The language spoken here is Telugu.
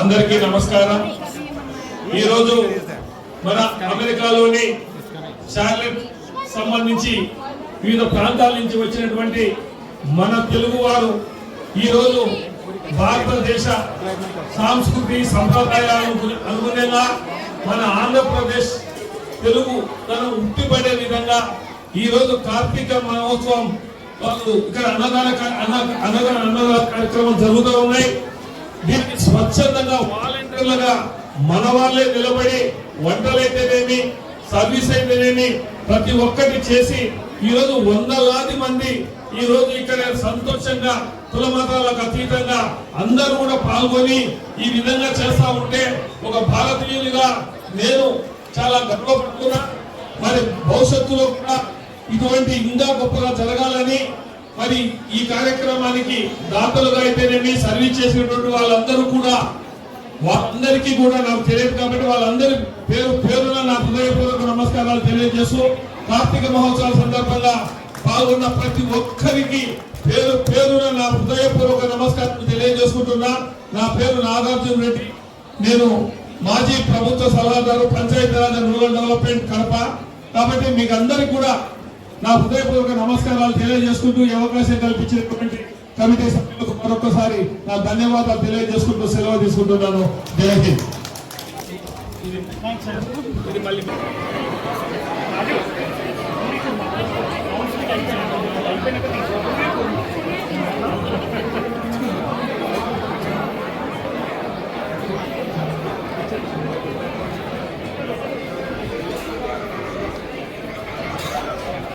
అందరికీ నమస్కారం. ఈరోజు మన అమెరికాలోని షార్లెట్ సంబంధించి వివిధ ప్రాంతాల నుంచి వచ్చినటువంటి మన తెలుగు వారు ఈరోజు భారతదేశ సాంస్కృతి సంప్రదాయాలను అనుగుణంగా మన ఆంధ్రప్రదేశ్ తెలుగు తను ఉట్టిపడే విధంగా ఈ రోజు కార్తీక మహోత్సవం వాళ్ళు ఇక్కడ అన్నదాన అన్నదాన అన్నదాన కార్యక్రమం జరుగుతూ ఉన్నాయి. స్వచ్ఛందంగా వాలంటీర్లుగా మన వాళ్ళే నిలబడి వంటలైతేనేమి సర్వీస్ అయితేనేమి ప్రతి ఒక్కటి చేసి ఈరోజు వందలాది మంది ఈ రోజు ఇక్కడ సంతోషంగా కులమతాలకు అతీతంగా అందరూ కూడా పాల్గొని ఈ విధంగా చేస్తా ఉంటే ఒక భారతీయునిగా నేను చాలా గర్వపడుతున్నా మరి భవిష్యత్తులో కూడా ఇటువంటి ఇంకా గొప్పగా జరగాలని మరి ఈ కార్యక్రమానికి దాతలుగా అయితేనేమి సర్వీస్ చేసినటువంటి వాళ్ళందరూ కూడా వాళ్ళందరికీ కూడా నాకు తెలియదు కాబట్టి వాళ్ళందరి పేరు పేరున నా హృదయపూర్వక నమస్కారాలు తెలియజేస్తూ కార్తీక మహోత్సవాల సందర్భంగా పాల్గొన్న ప్రతి ఒక్కరికి పేరు పేరున నా హృదయపూర్వక నమస్కారం తెలియజేసుకుంటున్నా. నా పేరు నాగార్జున రెడ్డి. నేను మాజీ ప్రభుత్వ సలహాదారు పంచాయతీరాజ్ రూరల్ డెవలప్మెంట్ కడప. కాబట్టి మీకు అందరికి కూడా నా హృదయపూర్వక నమస్కారాలు తెలియజేసుకుంటూ ఈ అవకాశం కల్పించినటువంటి కమిటీ సభ్యులకు మరొకసారి నా ధన్యవాదాలు తెలియజేసుకుంటూ సెలవు తీసుకుంటున్నాను. జై హింద్. మళ్ళీ